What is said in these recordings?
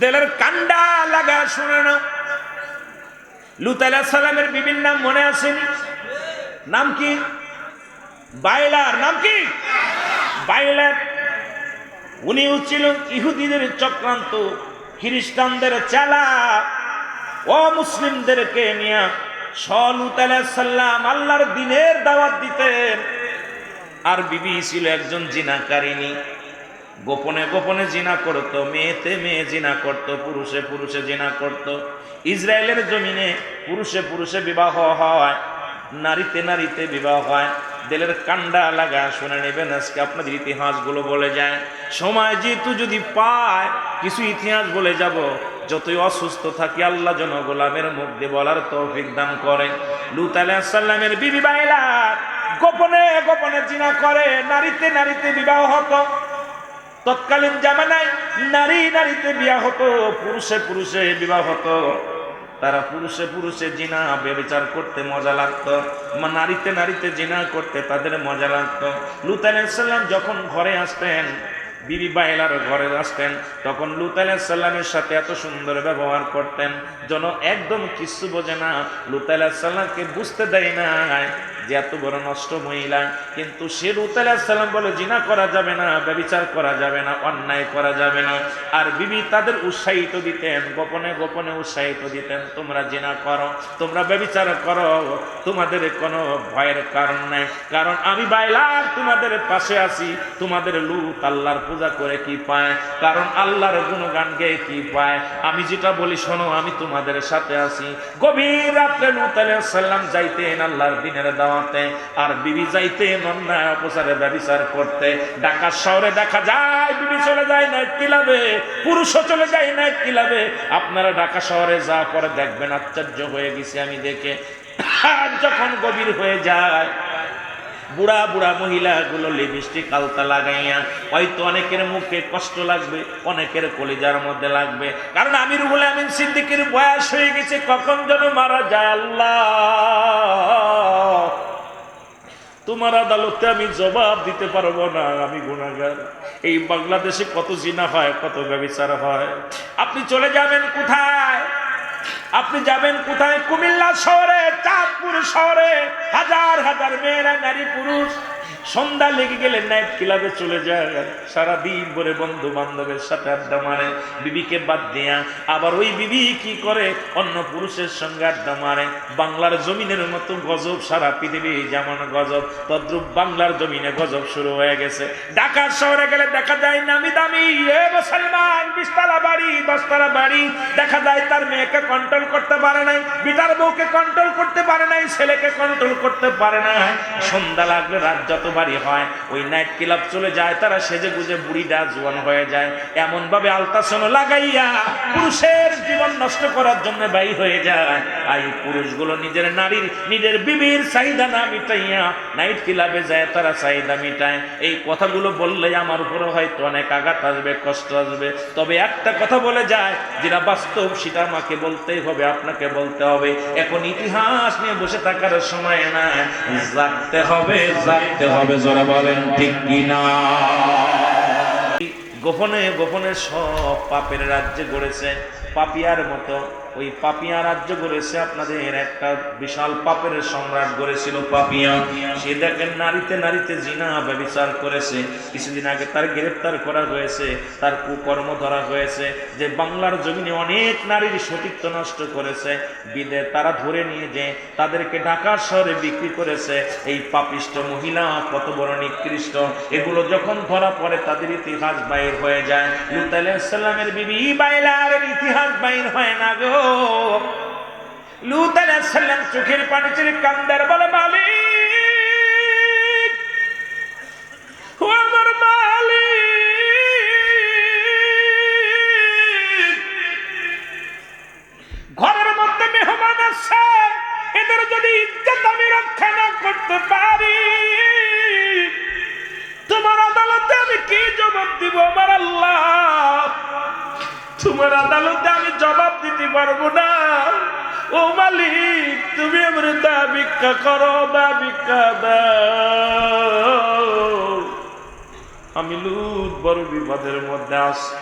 দেলের কান্ডা লাগা শুনে না লুত সালামের বিভিন্ন নাম মনে আসেনি নাম কি? বাইলার নাম কি? বাইলার উনি ছিল ইহুদিদের চক্রান্ত খ্রিস্টানদের চালা। ও মুসলিমদেরকে নিয়ে সলুত সাল্লাম আল্লাহর দিনের দাওয়াত দিতেন। আর বিবি ছিল একজন জিনাকারিনী। গোপনে গোপনে জিনা করত, মেয়েতে মেয়ে জিনা করত, পুরুষে পুরুষে জিনা করত। ইসরায়েলের জমিনে পুরুষে পুরুষে বিবাহ হয়, নারীতে নারীতে বিবাহ হয়। দেলের কান্ডা লাগা, শুনে নেবেন আজকে আপনাদের ইতিহাসগুলো বলে যায়। সময় যেহেতু যদি পায়, কিছু ইতিহাস বলে যাব। যতই অসুস্থ থাকি, আল্লাহ জন গোলামের মুখ দিয়ে বলার তৌফিক দান করেন। লুত আলাইসাল্লামের বিবি বাইলা গোপনে গোপনে জিনা করে, নারীতে নারীতে বিবাহ হতো। তৎকালীন জামানায় নারী নারীতে বিয়া হতো, পুরুষে পুরুষে বিবাহ হতো। তারা পুরুষে পুরুষে জিনা বেবিচার করতে মজা লাগতো। নারীতে নারীতে জিনা করতে তাদের মজা লাগতো। লুত আলাইসাল্লাম যখন ঘরে আসতেন, বিবি বাইলার ঘরে আসতেন, তখন লুত আলাইসাল্লামের সাথে এত সুন্দর ব্যবহার করতেন, যেন একদম কিচ্ছু বোঝে না। লুত আলাইসাল্লামকে বুঝতে দেয় না যে এত বড় নষ্ট মহিলা। কিন্তু সে লুত আলাইসাল্লাম বলে, জিনা করা যাবে না, ব্যবিচার করা যাবে না, অন্যায় করা যাবে না। আর বিবি তাদের উৎসাহিত দিতেন, গোপনে গোপনে উৎসাহিত দিতেন, তোমরা জিনা করো, তোমরা ব্যবিচার করো, তোমাদের কোনো ভয়ের কারণ নাই। কারণ আমি বাইলার, তোমাদের পাশে আছি, তোমাদের লুত আল্লাহর পূজা করে কি পায়? কারণ আল্লাহর গুণগান গেয়ে কি পায়? আমি যেটা বলি, শোনো, আমি তোমাদের সাথে আছি। গভীর রাত্রে লুত সালাম যাইতেন আল্লাহর দিনের দাওয়াতে আর বিবি যাইতেন অন্যায় অপচারে ব্যবিচার করতে। ঢাকা শহরে দেখা যায়, বিবি চলে যায়, নাইট ক্লাবে। পুরুষও চলে যায়, নাইট ক্লাবে। আপনারা ঢাকা শহরে যা পরে দেখবেন, আশ্চর্য হয়ে গেছি আমি দেখে। যখন গভীর হয়ে যায়, বুড়া বুড়া মহিলাগুলো লিপস্টিক আলতা লাগাইয়া, হয়তো অনেকের মুখে কষ্ট লাগবে, অনেকের কলিজার মধ্যে লাগবে। কারণ আমি রুহুল আমিন সিদ্দিকের বয়স হয়ে গেছে, কখন যেন মারা যায় আল্লাহ। তোমার আদালতে আমি জবাব দিতে পারব না, আমি গুণাগার এই বাংলাদেশে কত জিনা হয়, কত ব্যবচার হয়। আপনি চলে যাবেন কোথায়? আপনি যাবেন কোথায়? কুমিল্লা শহরে, চাঁদপুর শহরে, হাজার হাজার মেয়েরা, নারী, পুরুষ। সন্ধ্যা লেগে গেলে নাইট ক্লাবে চলে যায়। সারা দিন ভরে বন্ধু বান্ধবের সাথে আড্ডা মারে, বিবিকে বাদ দেয়া। আবার ওই বিবি কি করে? অন্য পুরুষের সঙ্গে আড্ডা মারে। বাংলার জমিনের মতো গজব, সারা পৃথিবী যেমন গজব, তদ্রুপ বাংলার জমিনে গজব শুরু হয়ে গেছে। ঢাকার শহরে গেলে দেখা যায় নামি দামি এ মুসলমান, বিশতলা বাড়ি, দশতলা বাড়ি। দেখা যায় তার মেয়েকে কন্ট্রোল করতে পারে নাই, বিটার বউকে কন্ট্রোল করতে পারে নাই, ছেলেকে কন্ট্রোল করতে পারে না সন্ধ্যা লাগলে রাত যত বাড়ি হয়। ওই নাইট ক্লাব চলে যায়, তারা সেজে গুজে বুড়িটা জোয়ান হয়ে যায়। এমন ভাবে আলতাসন লাগাইয়া পুরুষের জীবন নষ্ট করার জন্য ব্যয় হয়ে যায়। আর পুরুষগুলো নিজের নারীর, নিজের বিবির চাহিদা না মিটাইয়া নাইট ক্লাবে যায়, তারা চাহিদা মিটায়। এই কথাগুলো বললে আমার উপরে হয়তো অনেক আঘাত আসবে, কষ্ট আসবে। তবে একটা কথা বলে যায়, যেটা বাস্তব সেটা আমাকে বলতেই হবে, আপনাকে বলতে হবে। এখন ইতিহাস নিয়ে বসে থাকার সময় না জাগতে হবে জাগতে হবে। জোরে বলেন ঠিক কিনা? গোপনে গোপনে সব পাপের রাজ্যে গড়েছে পাপিয়ার মতো। ওই পাপিয়া রাজ্য গড়েছে আপনাদের একটা বিশাল পাপের সম্রাট গড়েছিল পাপিয়া। সে দেখেন নারীতে নারীতে জিনা ব্যবচার করেছে। কিছুদিন আগে তার গ্রেপ্তার করা হয়েছে, তার কুকর্ম ধরা হয়েছে, যে বাংলার জমিনে অনেক নারীর সতীত্ব নষ্ট করেছে। বিদে তারা ধরে নিয়ে যে তাদেরকে ঢাকার শহরে বিক্রি করেছে। এই পাপিষ্ট মহিলা কত বড় নিকৃষ্ট। এগুলো যখন ধরা পড়ে, তাদের ইতিহাস বাইর হয়ে যায়। লুত বিবি বাইলার ইতিহাস বাইর হয় না গো। লুত আলাইসাল্লাম চোখের পানি ছেড়ে কান্দার বলে মালিক ও আমার মালিক ভিক্ষা দাও। আমি লুট বড় বিপদের মধ্যে আছি।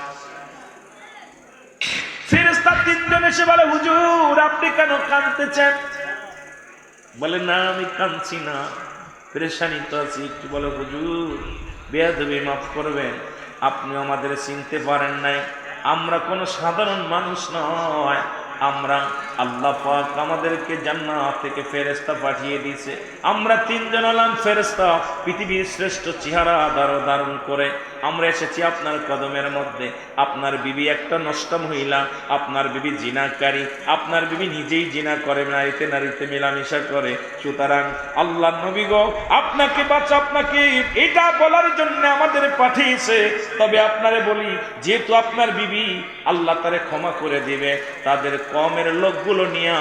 এসে বলে, হুজুর, আপনি কেন কাঁদতেছেন? বলে, না, আমি কাঁদছি না। পেরেশানি তো আছি। একটু বলে, হুজুর, বেয়াদবি মাফ করবেন। আপনি আমাদের চিনতে পারেন নাই। আমরা কোনো সাধারণ মানুষ নয়। আমরা আল্লাহ পাক আমাদেরকে জান্নাত থেকে ফেরেস্তা পাঠিয়ে দিয়েছে। আমরা তিনজন হলাম ফেরেস্তা পৃথিবীর শ্রেষ্ঠ চেহারা ধারো ধারণ করে। আমরা এসেছি আপনার কদমের মধ্যে। আপনার বিবি একটা নষ্ট মহিলা, আপনার বিবি জিনাকারী, আপনার বিবি নিজেই জিনা করে, নারীতে নারীতে মেলামেশা করে। সুতরাং আল্লাহ নবী গো, আপনাকে বাচ্চা আপনাকে এটা বলার জন্য আমাদের পাঠিয়েছে। তবে আপনারে বলি, যেহেতু আপনার বিবি আল্লাহ তারে ক্ষমা করে দিবে, তাদের কমের লোকগুলো নিয়ে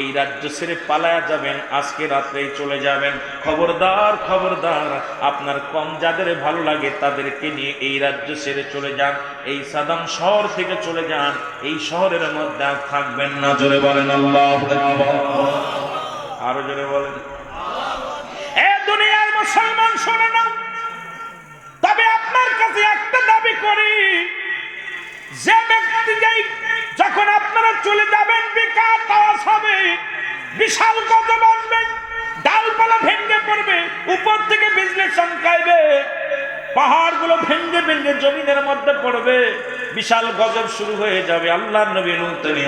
এই রাজ্য ছেড়ে পালায়া যাবেন, আজকে রাত্রেই চলে যাবেন। খবরদার খবরদার, আপনার কম যাদের ভালো লাগে তাদেরকে নিয়ে এই রাজ্য ছেড়ে চলে যান, এই সাদাম শহর থেকে চলে যান, এই শহরের মধ্যে আর থাকবেন না। জোরে বলেন, আল্লাহ আরও জোরে বলেন। এ দুনিয়ার মুসলমান তবে আপনার কাছে একটা দাবি করি, যে ব্যক্তি যেই যখন আপনারা চলে যাবেন, বেকার আওয়াজ হবে। বিশাল কত আসবে, ডালপালা ভেঙে পড়বে, উপর থেকে বিজলি চমকাইবে। পাহাড়গুলো ভেঙে ভেঙে জমিনের মধ্যে পড়বে। বিশাল গজব শুরু হয়ে যাবে আল্লাহ নবী নূতনী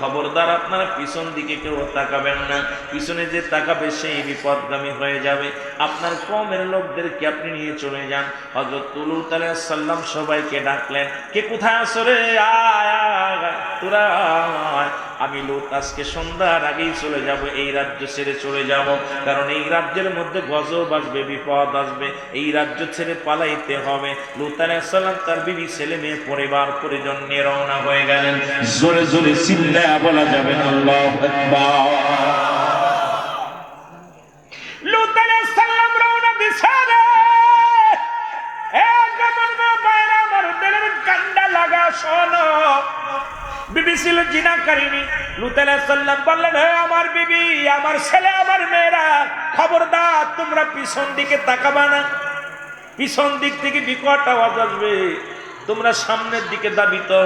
খবরদার আপনারা পিছন দিকে কেউ তাকাবেন না। পিছনে যে তাকাবে সেই বিপদগামী হয়ে যাবে। আপনার কমের লোকদেরকে আপনি নিয়ে চলে যান। হজরত তালিয়া সাল্লাম সবাইকে ডাকলেন, কে কোথায় আসরে আয় তোরা। আমি লোক, আজকে সন্ধ্যার আগেই চলে যাব, এই রাজ্য ছেড়ে চলে যাব। কারণ এই রাজ্যের মধ্যে গজব আসবে, বিপদ আসবে, এই রাজ্য ছেড়ে পালাইতে হবে। লুত আলাইসাল্লাম তার বিবি ছেলে মেয়ে পরিবার পরিজন নিয়ে রওনা হয়ে গেলেন। জোরে জোরে চিল্লা বলা যাবে আল্লাহু কান্ডা লাগা শোনো। বিবি ছিল জিনা কারিনি লুতেলা সাল্লাম বললেন, হে আমার বিবি, আমার ছেলে, আমার মেয়েরা, খবরদার, তোমরা পিছন দিকে তাকাবা না। পিছন দিক থেকে বিকট আওয়াজ আসবে। তোমরা সামনের দিকে দাবিত তো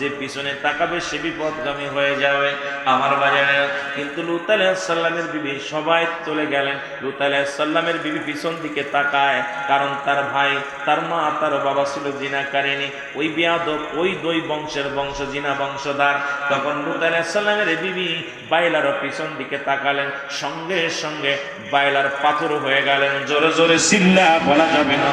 যে পিছনে তাকাবে সে বিপদগামী হয়ে যাবে। আমার বাজারে কিন্তু লুত আলাইসাল্লামের বিবি সবাই চলে গেলেন। লুত আলাইসাল্লামের বিবি পিছন দিকে তাকায়, কারণ তার ভাই, তার মা, তার বাবা ছিল জিনা কারিনী ওই বিয়াদব, ওই দই বংশের বংশ, জিনা বংশধার। তখন লুত আলাইসাল্লামের বিবি বাইলারও পিছন দিকে তাকালেন। সঙ্গে সঙ্গে বাইলার পাথর হয়ে গেলেন। জোরে জোরে সিল্লা বলা যাবে না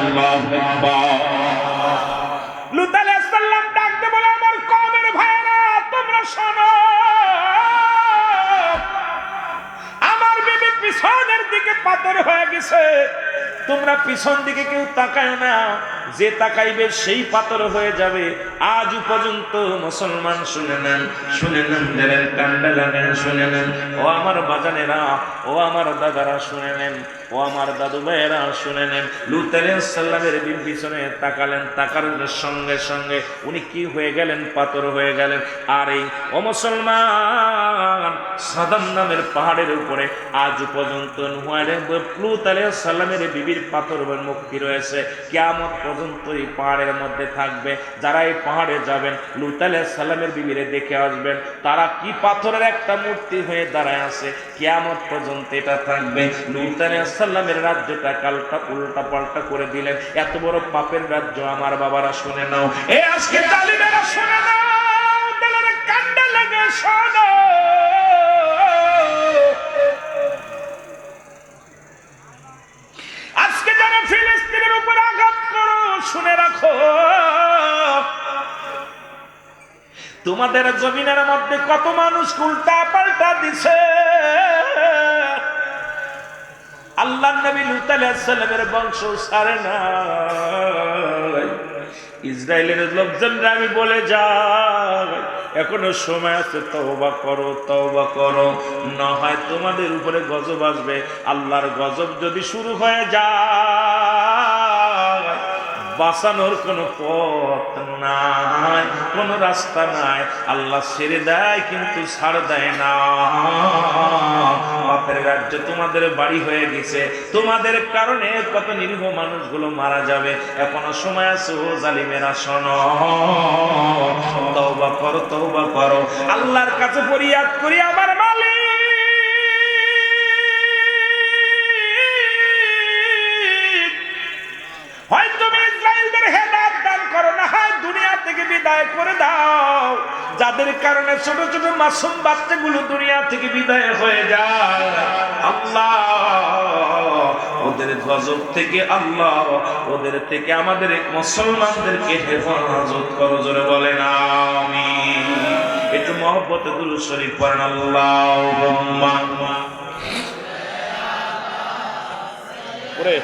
আমার বিবি পিছনের দিকে পাথর হয়ে গেছে। তোমরা পিছন দিকে কেউ তাকায় না। যে তাকাইবে সেই পাথর হয়ে যাবে। আজ পর্যন্ত মুসলমান শুনে নেন শুনে নেন কান্ডা লাগেন শুনে নেন। ও আমার বাজানেরা, ও আমার দাদারা শুনে নেন, ও আমার দাদু ভাইয়েরা শুনে নেন। বিন পিছনে তাকালেন, তাকার সঙ্গে সঙ্গে উনি কি হয়ে গেলেন? পাথর হয়ে গেলেন। আর এই ও মুসলমান, সাদাম নামের পাহাড়ের উপরে আজ পর্যন্ত লুত সাল্লামের বিবির পাথর মুক্তি রয়েছে। কেমন পর্যন্ত এই পাহাড়ের মধ্যে থাকবে। যারা এই পাহাড়ে যাবেন, লুত সাল্লামের বিবিরে দেখে আসবেন, তারা কি পাথরের একটা মূর্তি হয়ে দাঁড়ায় আছে, কেয়ামত পর্যন্ত এটা থাকবে। লুত সাল্লামের রাজ্যটা কালটা উল্টা পাল্টা করে দিলেন। এত বড় পাপের রাজ্য আমার বাবারা শুনে নাও। এ আজকে তোমাদের জমিনের মধ্যে কত মানুষ উল্টা পাল্টা দিছে? আল্লাহ নবী লুত আলাইহিসসালামের বংশ সারে না ইসরায়েলের লোকজনরা আমি বলে যাই, এখনও সময় আছে, তওবা করো তওবা করো। না হয় তোমাদের উপরে গজব আসবে। আল্লাহর গজব যদি শুরু হয়ে যায় বাঁচানোর কোনো পথ নাই, কোনো রাস্তা নাই। আল্লাহ ছেড়ে দেয় কিন্তু ছাড় দেয় না। বাপের রাজ্য তোমাদের বাড়ি হয়ে গেছে। তোমাদের কারণে কত নিরীহ মানুষগুলো মারা যাবে। এখনও সময় আছে, ও জালিমেরা শোনো তওবা করো তওবা করো। আল্লাহর কাছে ফরিয়াদ করি আমার যাদের কারণে ছোট ছোট মাসুম বাচ্চাগুলো দুনিয়া থেকে বিদায় হয়ে যায়। আল্লাহ, ওদের গজব থেকে আল্লাহ, ওদের থেকে আমাদের মুসলমানদেরকে হেফাজত করো, জোরে বলে না আমি একটু মহব্বতে দুরু শরীফ পড়েন আল্লাহ ওরে।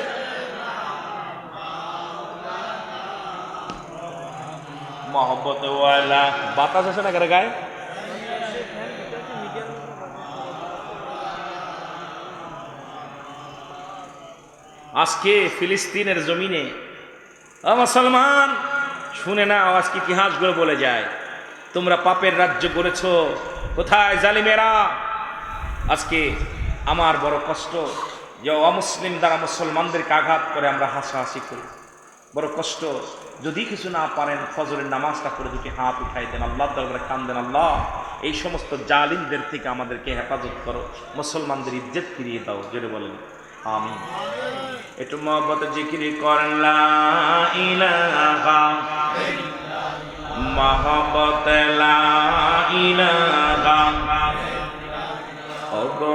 মহব্বতে বাতাস আছে না গায়ে? আজকে ফিলিস্তিনের জমিনে মুসলমান, শুনে না আজকে ইতিহাসগুলো বলে যায়। তোমরা পাপের রাজ্য করেছ কোথায় জালিমেরা? আজকে আমার বড় কষ্ট যে অমুসলিম দ্বারা মুসলমানদেরকে আঘাত করে আমরা হাসাহাসি করি। বড় কষ্ট যদি কিছু না পারেন, ফজরের নামাজটা করে দুটি হাত উঠাই দেন আল্লাহ দরবারে কান দেন, আল্লাহ, এই সমস্ত জালিমদের থেকে আমাদেরকে হেফাজত করো, মুসলমানদের ইজ্জত ফিরিয়ে দাও, জোরে বলেন আমি একটু মহব্বত জিকিরি করেন মহব্বত, লা ইলাহা ওগো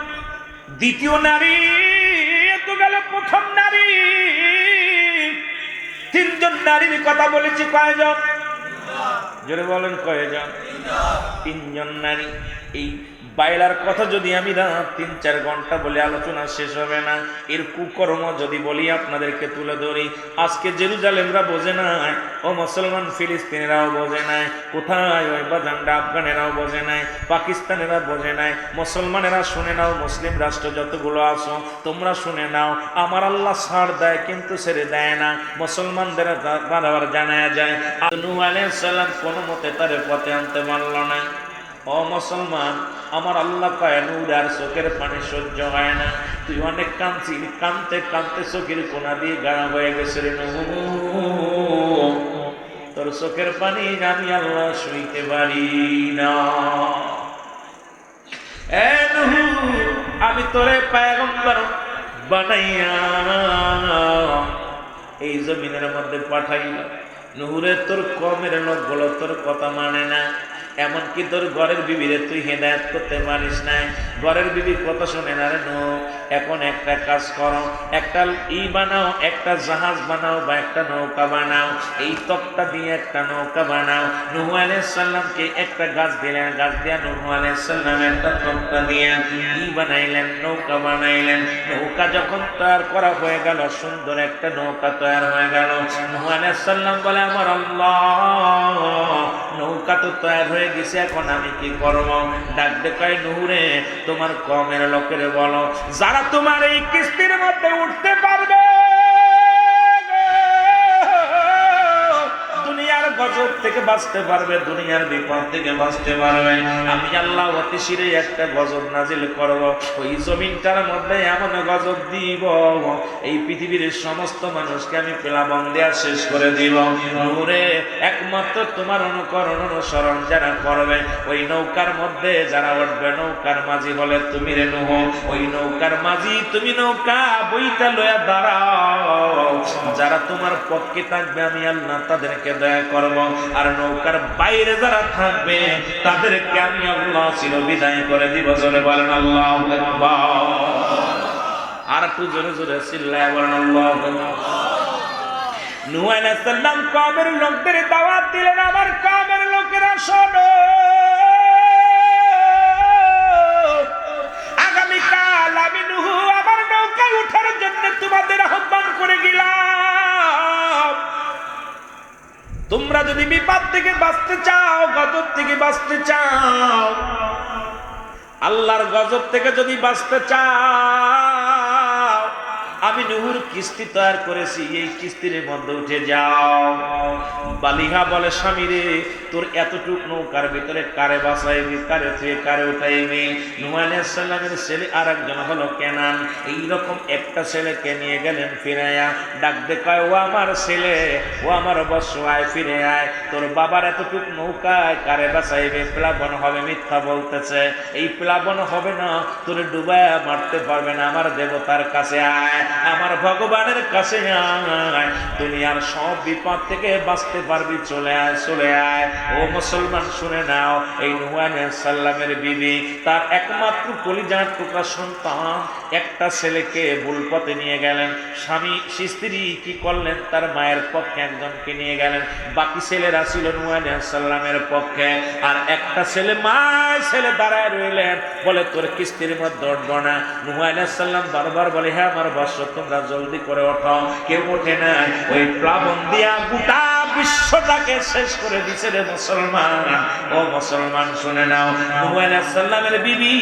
দ্বিতীয় নারী তো গেল প্রথম নারী। তিনজন নারীর কথা বলেছি কয়জন? বলেন কয়জন? তিনজন নারী, এই বাইলার কথা যদি আমি রাত তিন চার ঘণ্টা বলে আলোচনা শেষ হবে না। এর কুকর্ম যদি বলি, আপনাদেরকে তুলে ধরি। আজকে জেরুজালেমরা বোঝে নাই ও মুসলমান ফিলিস্তিনিরাও বোঝে নাই কোথায় ওই বাজানটা আফগানেরাও বোঝে নাই পাকিস্তানেরা বোঝে নাই মুসলমানেরা শুনে নাও, মুসলিম রাষ্ট্র যতগুলো আসো তোমরা শুনে নাও। আমার আল্লাহ ছাড় দেয়, কিন্তু ছেড়ে দেয় না। মুসলমানদের বারবার জানায় যায় নূহ আলাইহিস সালাম কোনো মতে তারে পথে আনতে পারল না। ও মুসলমান, আমার আল্লাহ কয়, নূর আর চোখের পানি সহ্য হয় না। তুই অনেক কাঁদছি কানতে কানতে চোখের কোনা দিয়ে গাড়া হয়ে গেছে রে। তোর চোখের পানি আমি আল্লাহ শুইতে পারি না। আমি তোরে পায়গম্বর বানাইয়া এই জমিনের মধ্যে পাঠাইলাম। নুহুরে তোর কমের লোকগুলো তোর কথা মানে না। এমনকি তোর ঘরের বিবিরে তুই হেদায়ত করতে পারিস নাই। ঘরের বিবির কথা শুনে না রে নো? এখন একটা কাজ করো, একটা ই বানাও, একটা জাহাজ বানাও বা একটা নৌকা বানাও। এই তকটা দিয়ে একটা নৌকা বানাও। নুহু আলাইসাল্লামকে একটা গাছ দিলেন, গাছ দিয়া নুহু আলাইসাল্লাম একটা তকটা দিয়ে ই বানাইলেন, নৌকা বানাইলেন। নৌকা যখন তৈরি করা হয়ে গেল, সুন্দর একটা নৌকা তৈরি হয়ে গেল। নুহু আলাইসাল্লাম বলে, আমার আল্লাহ নৌকা তো তৈরি হয়ে গেছে, এখন আমি কি করব? ডাক দেখাই নুহুরে তোমার কমের লোকের বলো। যারা তোমার এই কিস্তির মধ্যে উঠতে পারবে গজব থেকে বাঁচতে পারবে, দুনিয়ার বিপদ থেকে বাঁচতে পারবে। আমি আল্লাহ অতি শিরে একটা গজব নাজিল করব। ওই জমিনটার মধ্যে এমন গজব দিব, এই পৃথিবীর সমস্ত মানুষকে আমি পেলাবন দেওয়া শেষ করে দিব। নূরে, একমাত্র তোমার অনুকরণ অনুসরণ যারা করবে, ওই নৌকার মধ্যে যারা উঠবে, নৌকার মাঝি বলে তুমি রে নুহ। ওই নৌকার মাঝি, তুমি নৌকা বইটা লয়া দাঁড়াও। যারা তোমার পক্ষে থাকবে, আমি আল্লাহ তাদেরকে দয়া করব করব। আর নৌকার বাইরে যারা থাকবে, তাদেরকে আমি আল্লাহ ছিল বিদায় করে দিব। জোরে বলেন, আল্লাহ আর একটু জোরে জোরে চিল্লায় বলেন, আল্লাহ সালাম লোকদের দাওয়াত দিলেন আমার কওমের লোকেরা শোনো। আগামীকাল আমি নূহ আমার নৌকায় ওঠার জন্য তোমাদের আহ্বান করে গেলাম। তোমরা যদি বিপদ থেকে বাঁচতে চাও, গজব থেকে বাঁচতে চাও, আল্লাহর গজব থেকে যদি বাঁচতে চাও আমি নুহুর কিস্তি তৈরি করেছি, এই কিস্তির মধ্যে উঠে যাও। বালিহা বলে, স্বামী রে, তোর এতটুক নৌকার ভিতরে কারে বাসাইবি কারে তুই কারে উঠাইবি? নুয়াইসাল্লামের ছেলে আর একজন হলো কেনান। এইরকম একটা ছেলেকে নিয়ে গেলেন, ফিরাইয়া ডাক দেখায় ও আমার ছেলে, ও আমার বৎস আয় ফিরে আয় তোর বাবার এতটুক নৌকায় কারে বাসাইবে প্লাবন হবে মিথ্যা বলতেছে। এই প্লাবন হবে না, তোর ডুবায় মারতে পারবে না, আমার দেবতার কাছে আয়। আমার ভগবানের কাছে আয়। দুনিয়ার সব বিপদ থেকে বাঁচতে পারবি, চলে আয় চলে আয়। ও মুসলমান, শুনে নাও, এই নুয়ান সাল্লামের বিবি, তার একমাত্র কলিজার টুকরা সন্তান। একটা ছেলেকে ভুল পথে নিয়ে গেলেন। স্বামী স্ত্রী কি করলেন? তার মায়ের পক্ষে একজনকে নিয়ে গেলেন। বাকি ছেলেরা ছিল নুয়ান সাল্লামের পক্ষে। আর একটা ছেলে মায় ছেলে দাঁড়ায় রইলেন। বলে, তোর কিস্তির মধ্যে উঠবো না। নুহাইন বারবার বলে হ্যাঁ আমার বর্ষ তোমরা জলদি করে ওঠো। কেউ ওঠে না ওই প্লাবন দিয়া গোটা বিশ্বটাকে শেষ করে দিছে রে মুসলমান। ও মুসলমান, শুনে নাও। সাল্লামের বিবি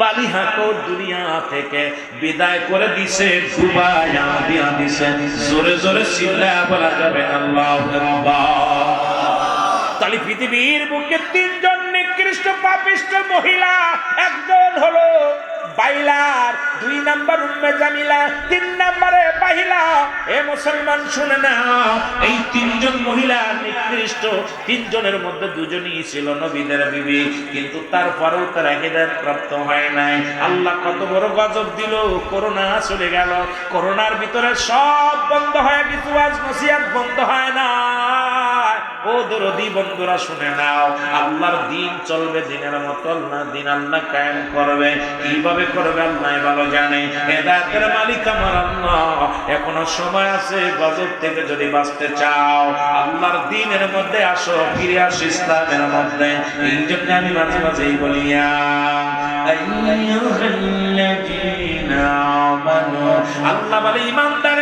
বালিহাকো দুনিয়া থেকে বিদায় করে দিছে ডুবাইয়া দিয়া দিছে। জোরে জোরে চিল্লা বলা যাবে, আল্লাহ তাহলে পৃথিবীর বুকে তিনজন নিকৃষ্ট পাপিষ্ট মহিলা, একজন হলো বাইলার, দুই নাম্বার উম্মে জামিলা, তিন নাম্বারে বাহিলা এ মুসলমান শুনে না এই তিনজন মহিলা নিকৃষ্ট, তিনজনের মধ্যে দুজনই ছিল নবীদের বিবি, কিন্তু তারপরেও তারা হেদায়ত প্রাপ্ত হয় নাই। আল্লাহ কত বড় গজব দিল, করোনা চলে গেল, করোনার ভিতরে সব বন্ধ হয়ে কিছু আজ নসিয়াত বন্ধ হয় না ও দরদি বন্ধুরা, শুনে নাও, আল্লাহর দিন চলবে দিনের দিন আল্লাহ কায়েম করবে। কীভাবে করবে আল্লাহ ভালো জানে। মালিক আমার আল্লাহ, এখনও সময় আছে, গজব থেকে যদি বাঁচতে চাও, আল্লাহর দিনের মধ্যে আসো, ফিরে আসো ইসলামের মধ্যে। এই জন্য আমি মাঝে মাঝেই বলিয়া আল্লাহ বলে ইমানদারেরা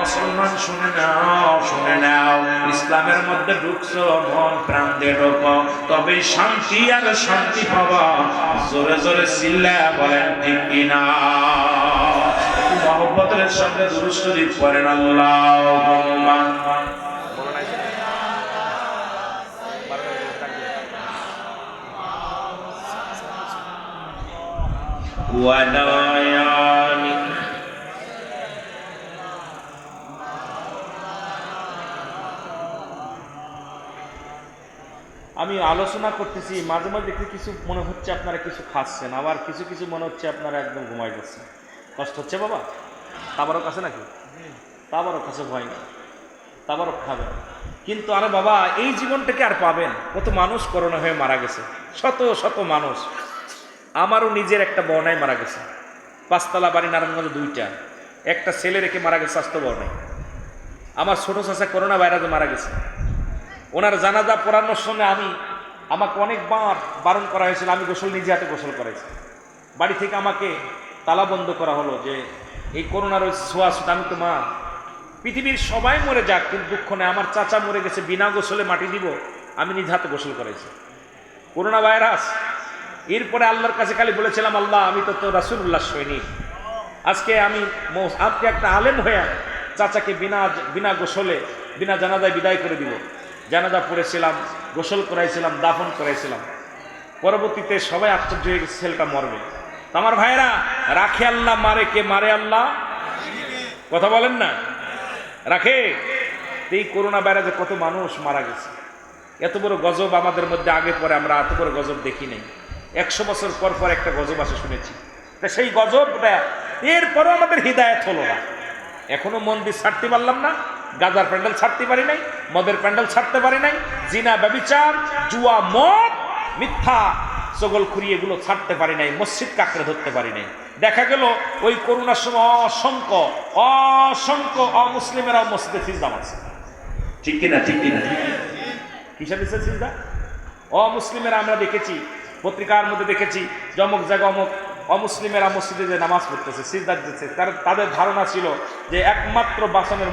মুসলমান শুনে নাও শুনে নাও ইসলামের মধ্যে ঢুকছো মন প্রাণ দিয়ে ঢোকো তবে শান্তি আর শান্তি পাবা জোরে জোরে চিল্লা বলেন ঠিক কিনা একটু মহব্বতের সঙ্গে দুরুদ শরীফ পড়েন আল্লাহ ودوايان আমি আলোচনা করতেছি, মাঝে মাঝে দেখতে কিছু মনে হচ্ছে আপনারা কিছু খাচ্ছেন, আবার কিছু কিছু মনে হচ্ছে আপনারা একদম ঘুমাই যাচ্ছেন কষ্ট হচ্ছে বাবা? তাবারও কাছে নাকি? তাবারও কাছে ভয় নেই। তাবারও খাবেন। কিন্তু আরে বাবা, এই জীবনটাকে আর পাবেন কত মানুষ করোনা হয়ে মারা গেছে। শত শত মানুষ। আমারও নিজের একটা বর্ণায় মারা গেছে। পাঁচতলা বাড়ি, নারায়ণগঞ্জ দুইটা। একটা ছেলে রেখে মারা গেছে স্বাস্থ্য বর্ণায় আমার ছোট চাষা করোনা ভাইরাসে মারা গেছে। ওনার জানাজা পড়ানোর সময় আমি আমাকে অনেকবার বারণ করা হয়েছিল, আমি গোসল নিজে হাতে গোসল করেছি বাড়ি থেকে আমাকে তালা বন্ধ করা হলো যে, এই করোনার ওই ছোঁয়া ছুট আমি তো মা পৃথিবীর সবাই মরে যাক, কিন্তু দুঃখ নেই। আমার চাচা মরে গেছে, বিনা গোসলে মাটি দিব, আমি নিজ হাতে গোসল করেছি করোনা ভাইরাস, এরপরে আল্লাহর কাছে খালি বলেছিলাম, আল্লাহ, আমি তো তো রাসুল্লাহ সৈনিক। আজকে আমি আজকে একটা আলেম হয়ে চাচাকে বিনা বিনা গোসলে, বিনা জানাজায় বিদায় করে দিব। জানাজা পড়েছিলাম, গোসল করাইছিলাম, দাফন করাইছিলাম। পরবর্তীতে সবাই আশ্চর্য হয়ে গেছে, ছেলেটা মরবে। আমার ভাইরা রাখে আল্লাহ, মারে কে মারে আল্লাহ? কথা বলেন না? রাখে? এই করোনা ভাইরাসে কত মানুষ মারা গেছে। এত বড় গজব আমাদের মধ্যে আগে পরে আমরা এত বড় গজব দেখি নাই। একশো বছর পর পর একটা গজব আসে শুনেছি। তা সেই গজবটা, এরপরও আমাদের হৃদায়ত হলো না। এখনও মন্দির ছাড়তে পারলাম না। গাজার প্যান্ডেল ছাড়তে পারি নাই মদের প্যান্ডেল ছাড়তে পারি নাই জিনা ব্যবিচার জুয়া মদ মিথ্যা চগলখুরি এগুলো ছাড়তে পারি নাই মসজিদ কাকড়ে ধরতে পারি নাই। দেখা গেল ওই করোনার সময় অসংখ্য অসংখ্য অমুসলিমেরাও মসজিদে সিজদা মারছে। ঠিক কিনা ঠিক কিনা? কিসের দিচ্ছে সিজদা অমুসলিমেরা আমরা দেখেছি পত্রিকার মধ্যে দেখেছি জমক জায়গা অমুক অমুসলিমেরা মসজিদে যে নামাজ পড়তেছে সিজদা দিতেছে কারণ তাদের ধারণা ছিল যে একমাত্র বাসনের